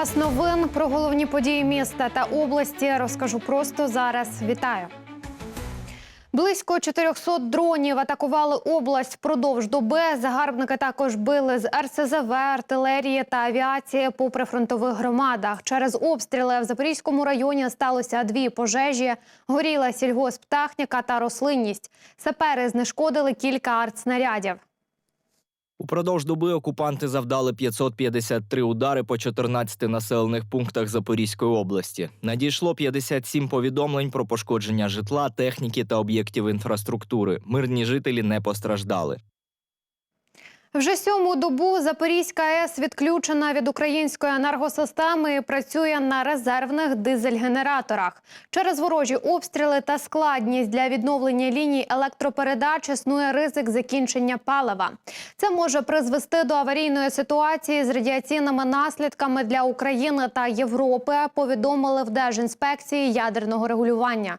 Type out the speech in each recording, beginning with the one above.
Час новин про головні події міста та області розкажу просто зараз. Вітаю. Близько 400 дронів атакували область впродовж доби. Загарбники також били з РСЗВ, артилерії та авіації по прифронтових громадах. Через обстріли в Запорізькому районі сталося дві пожежі. Горіла сільгосптехніка та рослинність. Сапери знешкодили кілька артснарядів. Упродовж доби окупанти завдали 553 удари по 14 населених пунктах Запорізької області. Надійшло 57 повідомлень про пошкодження житла, техніки та об'єктів інфраструктури. Мирні жителі не постраждали. Вже сьому добу Запорізька АЕС відключена від української енергосистеми і працює на резервних дизель-генераторах. Через ворожі обстріли та складність для відновлення ліній електропередач існує ризик закінчення палива. Це може призвести до аварійної ситуації з радіаційними наслідками для України та Європи. Повідомили в Держінспекції ядерного регулювання.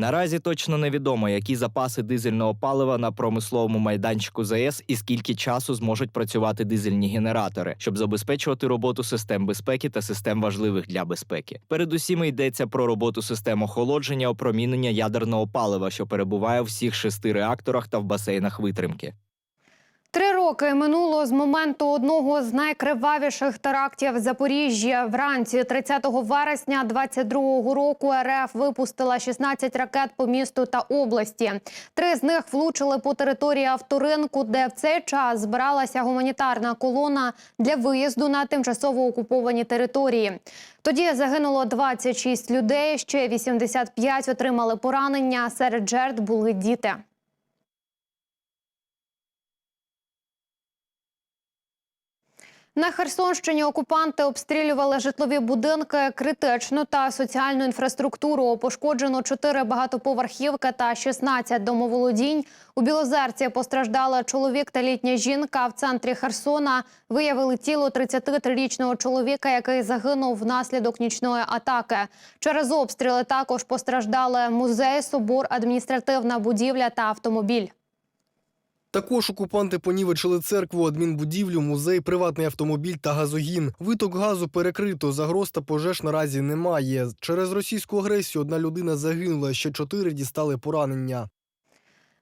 Наразі точно невідомо, які запаси дизельного палива на промисловому майданчику ЗАЕС і скільки часу зможуть працювати дизельні генератори, щоб забезпечувати роботу систем безпеки та систем важливих для безпеки. Передусім йдеться про роботу систем охолодження, опромінення ядерного палива, що перебуває в всіх шести реакторах та в басейнах витримки. Три роки минуло з моменту одного з найкривавіших терактів в Запоріжжі. Вранці 30 вересня 22-го року РФ випустила 16 ракет по місту та області. Три з них влучили по території авторинку, де в цей час збиралася гуманітарна колона для виїзду на тимчасово окуповані території. Тоді загинуло 26 людей, ще 85 отримали поранення. Серед жертв були діти. На Херсонщині окупанти обстрілювали житлові будинки, критичну та соціальну інфраструктуру. Пошкоджено 4 багатоповерхівки та 16 домоволодінь. У Білозерці постраждали чоловік та літня жінка. В центрі Херсона виявили тіло 33-річного чоловіка, який загинув внаслідок нічної атаки. Через обстріли також постраждали музей, собор, адміністративна будівля та автомобіль. Також окупанти понівечили церкву, адмінбудівлю, музей, приватний автомобіль та газогін. Виток газу перекрито. Загроз та пожеж наразі немає. Через російську агресію одна людина загинула, ще чотири дістали поранення.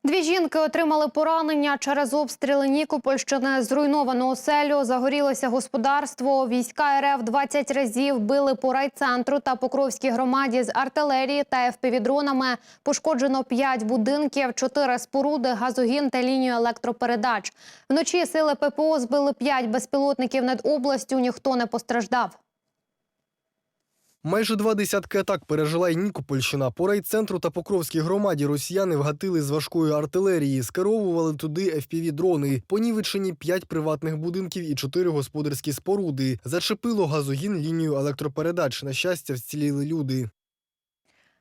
Дві жінки отримали поранення через обстріли Нікопольщини. Зруйновано оселю, загорілося господарство. Війська РФ 20 разів били по райцентру та Покровській громаді з артилерії та ФПВ-дронами. Пошкоджено 5 будинків, 4 споруди, газогін та лінію електропередач. Вночі сили ППО збили 5 безпілотників над областю. Ніхто не постраждав. Майже два десятки атак пережила й Нікопольщина. По райцентру та Покровській громаді росіяни вгатили з важкої артилерії, скеровували туди FPV-дрони. Понівечені п'ять приватних будинків і чотири господарські споруди. Зачепило газогін лінію електропередач. На щастя, вціліли люди.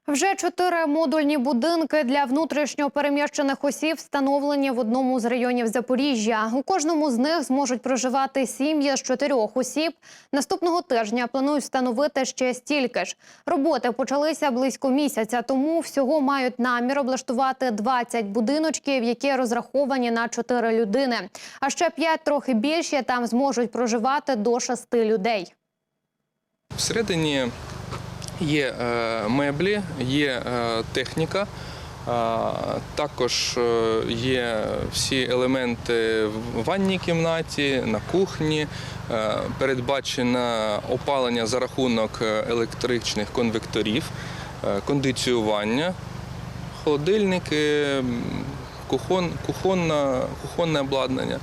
Вже чотири модульні будинки для внутрішньо переміщених осіб встановлені в одному з районів Запоріжжя. У кожному з них зможуть проживати сім'ї з чотирьох осіб. Наступного тижня планують встановити ще стільки ж. Роботи почалися близько місяця, тому всього мають намір облаштувати 20 будиночків, які розраховані на 4 людини. А ще 5 трохи більші там зможуть проживати до 6 людей. Всередині є е, меблі, є е, техніка, також е, є всі елементи в ванній кімнаті, на кухні. Е, Передбачено опалення за рахунок електричних конвекторів, кондиціювання, холодильники, м, кухон, кухонна, кухонне обладнання.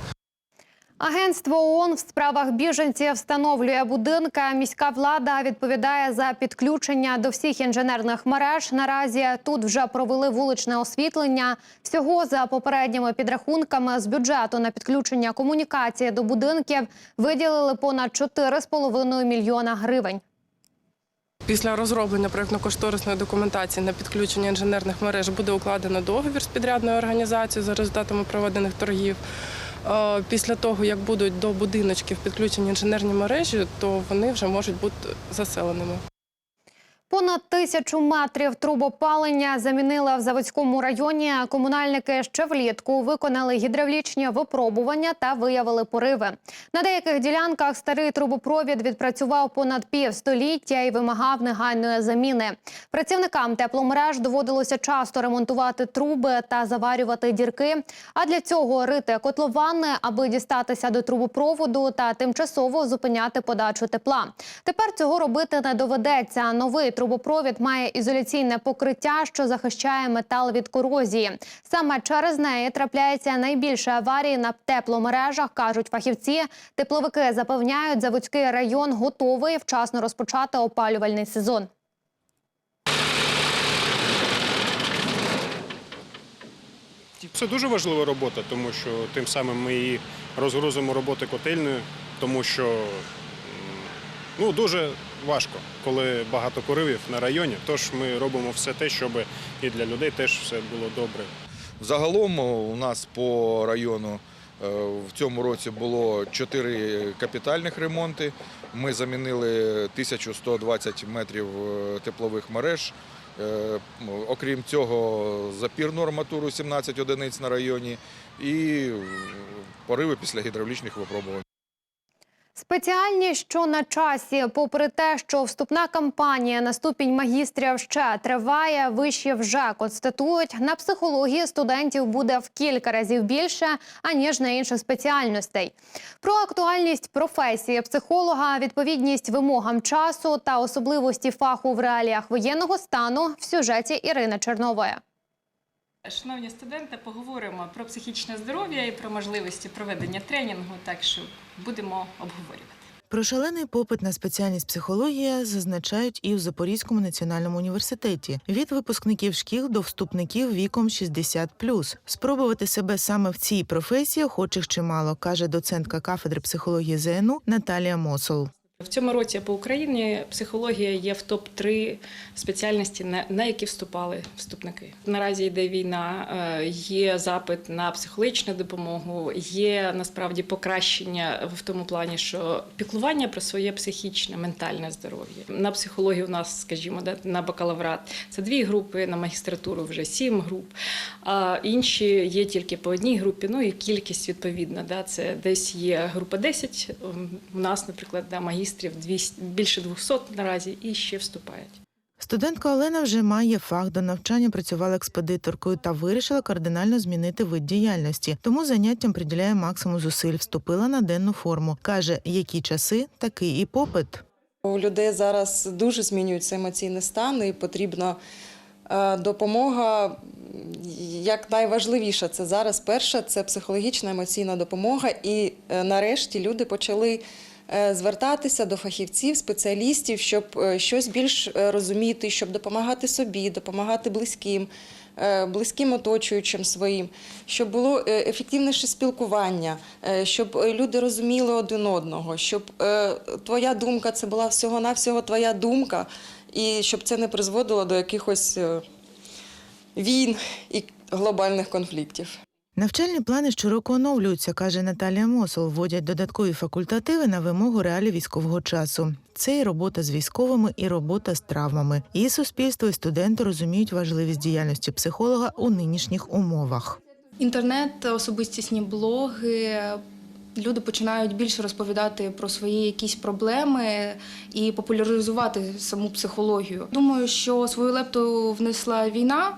Агентство ООН в справах біженців встановлює будинки. Міська влада відповідає за підключення до всіх інженерних мереж. Наразі тут вже провели вуличне освітлення. Всього за попередніми підрахунками з бюджету на підключення комунікації до будинків виділили понад 4,5 мільйона гривень. Після розроблення проєктно-кошторисної документації на підключення інженерних мереж буде укладено договір з підрядною організацією за результатами проведених торгів. Е, Після того, як будуть до будиночків підключені інженерні мережі, то вони вже можуть бути заселеними. Понад тисячу метрів трубопалення замінили в Заводському районі. Комунальники ще влітку виконали гідравлічні випробування та виявили пориви. На деяких ділянках старий трубопровід відпрацював понад півстоліття і вимагав негайної заміни. Працівникам тепломереж доводилося часто ремонтувати труби та заварювати дірки. А для цього рити котловани, аби дістатися до трубопроводу та тимчасово зупиняти подачу тепла. Тепер цього робити не доведеться. Новий трубопровід має ізоляційне покриття, що захищає метал від корозії. Саме через неї трапляється найбільше аварій на тепломережах, кажуть фахівці. Тепловики запевняють, заводський район готовий вчасно розпочати опалювальний сезон. Це дуже важлива робота, тому що тим самим ми і розгрузимо роботи котельної, тому що ну, дуже важко, коли багато поривів на районі. Тож ми робимо все те, щоб і для людей теж все було добре. Загалом у нас по району е, в цьому році було 4 капітальних ремонти. Ми замінили 1120 метрів е, теплових мереж. Е, Окрім цього, запірну арматуру 17 одиниць на районі і е, пориви після гідравлічних випробувань. Спеціальні, що на часі, попри те, що вступна кампанія на ступінь магістрів ще триває, виші вже констатують, на психології студентів буде в кілька разів більше аніж на інших спеціальностей. Про актуальність професії психолога, відповідність вимогам часу та особливості фаху в реаліях воєнного стану в сюжеті Ірини Чернової. Шановні студенти, поговоримо про психічне здоров'я і про можливості проведення тренінгу, так що будемо обговорювати. Про шалений попит на спеціальність психологія зазначають і в Запорізькому національному університеті від випускників шкіл до вступників віком 60+. Спробувати себе саме в цій професії охочих чимало, каже доцентка кафедри психології ЗНУ Наталія Мосол. В цьому році по Україні психологія є в топ 3 спеціальності, на, які вступали вступники. Наразі йде війна, е, є запит на психологічну допомогу, є насправді покращення в тому плані, що піклування про своє психічне, ментальне здоров'я. На психологію у нас, скажімо, на бакалаврат це дві групи, на магістратуру вже сім груп. А інші є тільки по одній групі. Ну і кількість відповідна. Це десь є група 10, ем, У нас, наприклад, да, магістрів 200, більше 200 наразі і ще вступають. Студентка Олена вже має фах до навчання, працювала експедиторкою та вирішила кардинально змінити вид діяльності. Тому заняттям приділяє максимум зусиль. Вступила на денну форму. каже, які часи, такий і попит. У людей зараз дуже змінюється емоційний стан, і потрібна е, допомога. Як найважливіше це зараз перше це психологічна емоційна допомога. І е, нарешті люди почали звертатися до фахівців, спеціалістів, щоб е, щось більш е, розуміти, щоб допомагати собі, допомагати близьким. е, Близьким оточуючим своїм, щоб було е, ефективніше спілкування, е, щоб е, люди розуміли один одного, щоб е, твоя думка це була всього-навсього твоя думка, і щоб це не призводило до якихось е, війн і глобальних конфліктів. Навчальні плани щороку оновлюються, каже Наталія Мосол. Вводять додаткові факультативи на вимогу реалій військового часу. Це і робота з військовими, і робота з травмами. І суспільство, і студенти розуміють важливість діяльності психолога у нинішніх умовах. Інтернет, особистісні блоги. Люди починають більше розповідати про свої якісь проблеми і популяризувати саму психологію. Думаю, що свою лепту внесла війна,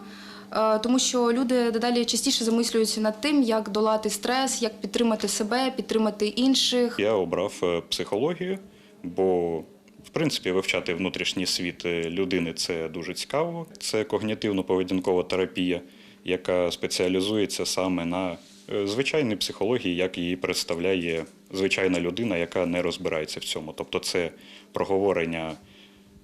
тому що люди дедалі частіше замислюються над тим, як долати стрес, як підтримати себе, підтримати інших. Я обрав е, психологію, бо в принципі вивчати внутрішній світ е, людини це дуже цікаво. Це когнітивно-поведінкова терапія, яка спеціалізується саме на е, звичайній психології, як її представляє звичайна людина, яка не розбирається в цьому. Тобто, це проговорення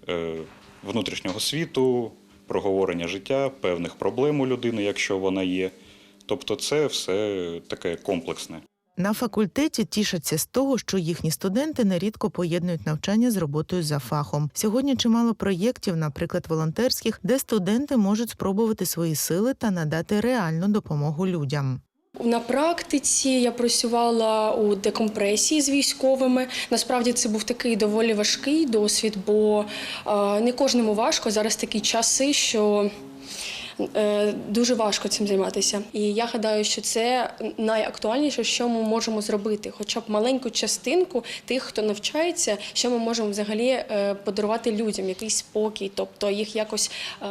е, внутрішнього світу, проговорення життя, певних проблем у людини, якщо вона є. Тобто, це все таке комплексне. На факультеті тішаться з того, що їхні студенти нерідко поєднують навчання з роботою за фахом. Сьогодні чимало проєктів, наприклад, волонтерських, де студенти можуть спробувати свої сили та надати реальну допомогу людям. На практиці я працювала у декомпресії з військовими. Насправді це був такий доволі важкий досвід, бо е, не кожному важко. Зараз такі часи, що е, дуже важко цим займатися. І я гадаю, що це найактуальніше, що ми можемо зробити, хоча б маленьку частинку тих, хто навчається, що ми можемо взагалі е, подарувати людям, якийсь спокій, тобто їх якось е,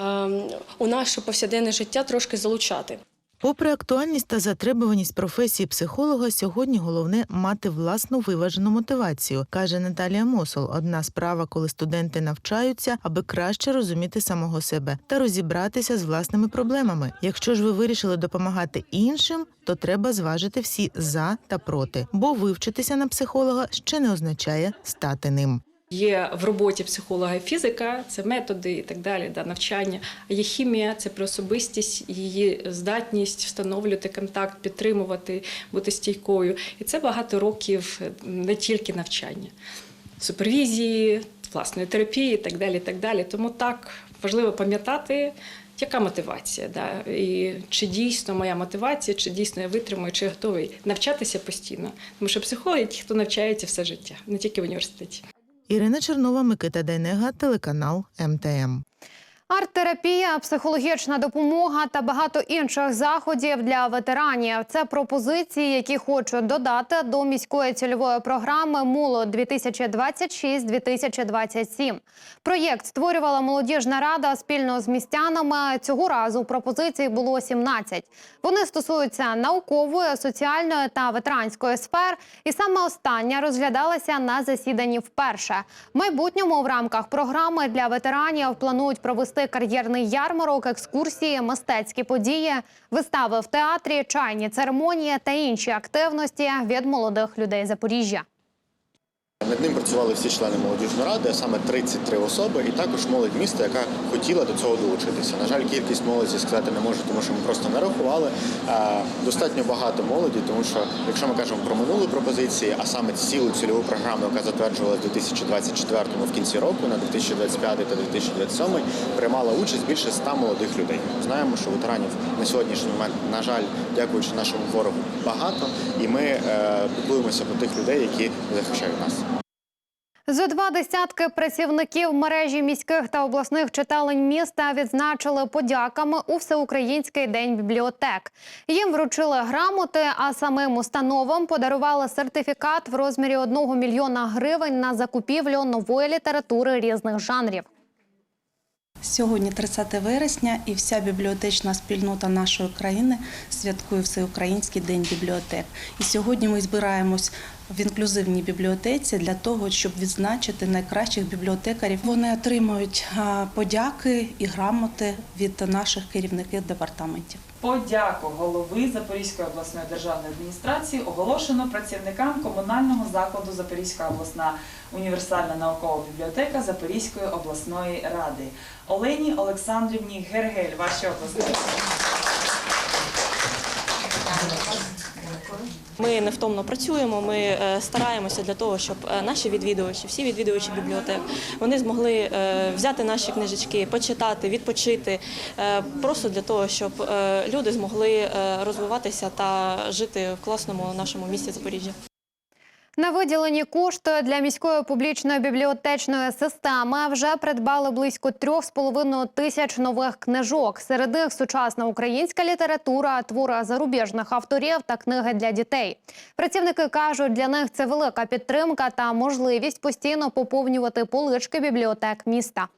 у наше повсякденне життя трошки залучати. Попри актуальність та затребуваність професії психолога, сьогодні головне мати власну виважену мотивацію, каже Наталія Мосол. Одна справа, коли студенти навчаються, аби краще розуміти самого себе та розібратися з власними проблемами. Якщо ж ви вирішили допомагати іншим, то треба зважити всі за та проти, бо вивчитися на психолога ще не означає стати ним. Є в роботі психолога фізика, це методи і так далі, да, навчання. А є хімія, це про особистість, її здатність встановлювати контакт, підтримувати, бути стійкою. І це багато років не тільки навчання, супервізії, власної терапії і так далі. І так далі. Тому так важливо пам'ятати. Яка мотивація? Да? І чи дійсно моя мотивація, чи дійсно я витримую, чи я готовий навчатися постійно? Тому що психологи ті, хто навчається все життя, не тільки в університеті. Ірина Чернова, Микита Дейнега, телеканал МТМ. Арт-терапія, психологічна допомога та багато інших заходів для ветеранів. Це пропозиції, які хочуть додати до міської цільової програми Молод 2026-2027. Проєкт створювала молодіжна рада спільно з містянами. Цього разу пропозицій було 17. Вони стосуються наукової, соціальної та ветеранської сфер. І саме остання розглядалася на засіданні вперше. В майбутньому в рамках програми для ветеранів планують провести кар'єрний ярмарок, екскурсії, мистецькі події, вистави в театрі, чайні церемонії та інші активності від молодих людей Запоріжжя. Над ним працювали всі члени молодіжної ради, а саме 33 особи, і також молодь міста, яка хотіла до цього долучитися. На жаль, кількість молоді сказати не можу, тому що ми просто не рахували. Достатньо багато молоді, тому що якщо ми кажемо про минулі пропозиції, а саме цілу цільову програму, яка затверджувалася в 2024 в кінці року, на 2025 та 2027, приймала участь більше 100 молодих людей. Знаємо, що ветеранів на сьогоднішній момент, на жаль, дякуючи нашому ворогу, багато, і ми е, піклуємося про тих людей, які захищають нас. Зо два десятки працівників мережі міських та обласних читалень міста відзначили подяками у всеукраїнський день бібліотек. Їм вручили грамоти, а самим установам подарували сертифікат в розмірі 1 мільйона гривень на закупівлю нової літератури різних жанрів. Сьогодні 30 вересня, і вся бібліотечна спільнота нашої країни святкує Всеукраїнський день бібліотек. І сьогодні ми збираємось в інклюзивній бібліотеці для того, щоб відзначити найкращих бібліотекарів. Вони отримують подяки і грамоти від наших керівників департаментів. Подяку голови Запорізької обласної державної адміністрації оголошено працівникам комунального закладу Запорізька обласна універсальна наукова бібліотека Запорізької обласної ради. Олені Олександрівні Гергель, ваші обласні. Ми невтомно працюємо. Ми е, стараємося для того, щоб е, наші відвідувачі, всі відвідувачі бібліотек, вони змогли е, взяти наші книжечки, почитати, відпочити, просто для того, щоб люди змогли розвиватися та жити в класному нашому місті Запоріжжя. На виділені кошти для міської публічної бібліотечної системи вже придбали близько 3,5 тисяч нових книжок. Серед них сучасна українська література, твори зарубіжних авторів та книги для дітей. Працівники кажуть, для них це велика підтримка та можливість постійно поповнювати полички бібліотек міста.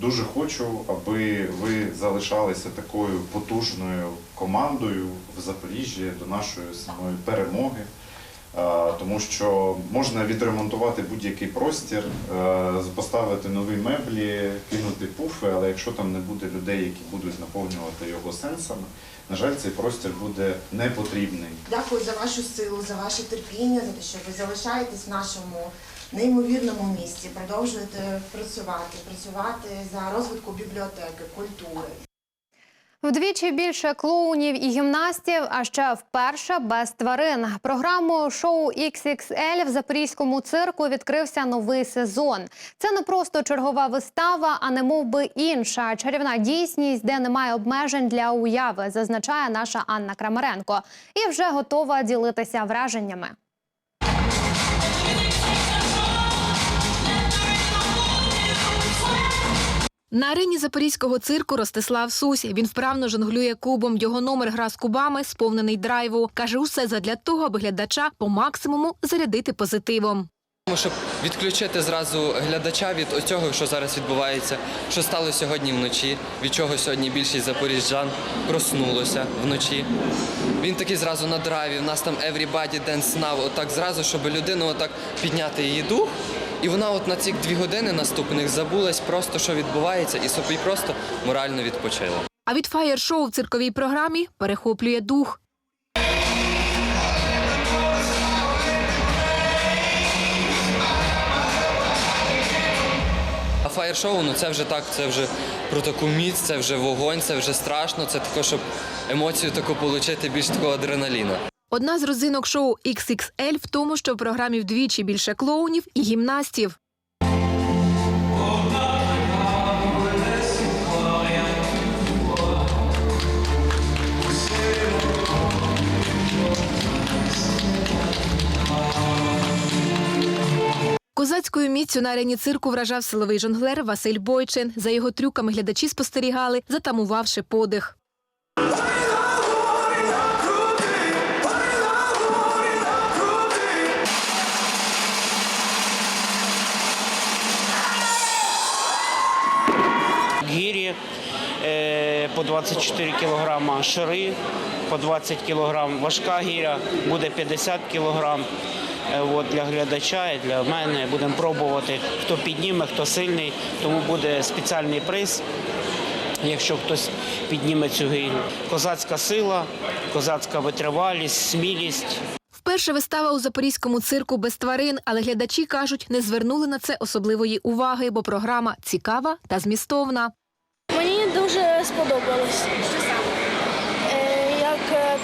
Дуже хочу, аби ви залишалися такою потужною командою в Запоріжжі до нашої самої перемоги. Тому що можна відремонтувати будь-який простір, е, поставити нові меблі, кинути пуфи, але якщо там не буде людей, які будуть наповнювати його сенсами, на жаль, цей простір буде не потрібний. Дякую за вашу силу, за ваше терпіння, за те, що ви залишаєтесь в нашому неймовірному місті, продовжуєте працювати, працювати за розвитку бібліотеки, культури. Вдвічі більше клоунів і гімнастів, а ще вперше без тварин. Програму шоу XXL в запорізькому цирку відкрився новий сезон. Це не просто чергова вистава, а не мов би інша чарівна дійсність, де немає обмежень для уяви, зазначає наша Анна Крамаренко. І вже готова ділитися враженнями. На арені запорізького цирку Ростислав Сусь. Він вправно жонглює кубом. Його номер гра з кубами, сповнений драйву. Каже, усе задля того, аби глядача по максимуму зарядити позитивом. Щоб відключити зразу глядача від цього, що зараз відбувається, що стало сьогодні вночі, від чого сьогодні більшість запоріжжян проснулося вночі. Він такий зразу на драйві, в нас там everybody dance now, отак зразу, щоб людину отак підняти її дух. І вона от на ці дві години наступних забулась просто, що відбувається, і собі просто морально відпочила. А від фаєр-шоу в цирковій програмі перехоплює дух. Фаєр-шоу, ну це вже так, це вже про таку міць, це вже вогонь, це вже страшно. Це тако, щоб емоцію таку отримати, більш такого адреналіна. Одна з родзинок шоу XXL в тому, що в програмі вдвічі більше клоунів і гімнастів. Козацькою міцю на арені цирку вражав силовий жонглер Василь Бойчин. За його трюками глядачі спостерігали, затамувавши подих. По 24 кілограма, шири по 20 кілограм, важка гіря буде 50 кілограм. Е, От для глядача і для мене будемо пробувати, хто підніме, хто сильний, тому буде спеціальний приз, якщо хтось підніме цю гірю. Козацька сила, козацька витривалість, смілість. Вперше вистава у запорізькому цирку без тварин, але глядачі кажуть, не звернули на це особливої уваги, бо програма цікава та змістовна. Дуже сподобалось. Е, Як е,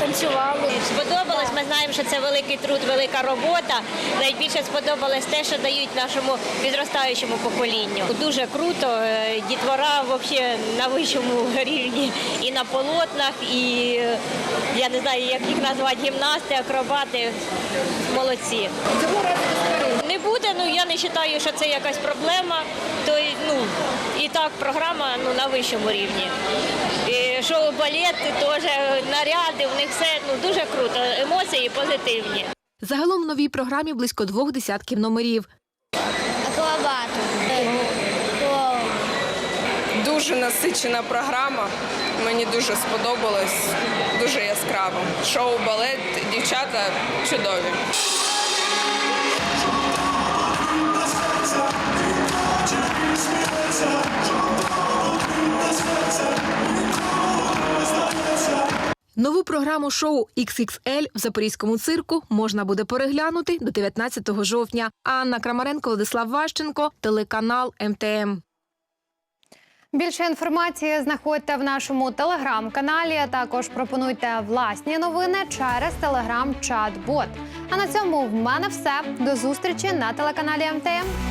танцювали. Сподобалось. Ми знаємо, що це великий труд, велика робота. Найбільше сподобалось те, що дають нашому підростаючому поколінню. Дуже круто. е, Дітвора взагалі на вищому рівні і на полотнах, і е, я не знаю, як їх назвати, гімнасти, акробати. Молодці. Не буде, ну я не вважаю, що це якась проблема. То ну і так програма ну на вищому рівні. І шоу балет теж наряди, в них все ну дуже круто. Емоції позитивні. Загалом в новій програмі близько двох десятків номерів. Акробату. Дуже насичена програма. Мені дуже сподобалось, дуже яскраво. Шоу балет, дівчата чудові. Нову програму шоу XXL в запорізькому цирку можна буде переглянути до 19 жовтня. Анна Крамаренко, Владислав Ващенко, телеканал МТМ. Більше інформації знаходьте в нашому телеграм-каналі. Також пропонуйте власні новини через телеграм-чат-бот. А на цьому в мене все. До зустрічі на телеканалі МТМ.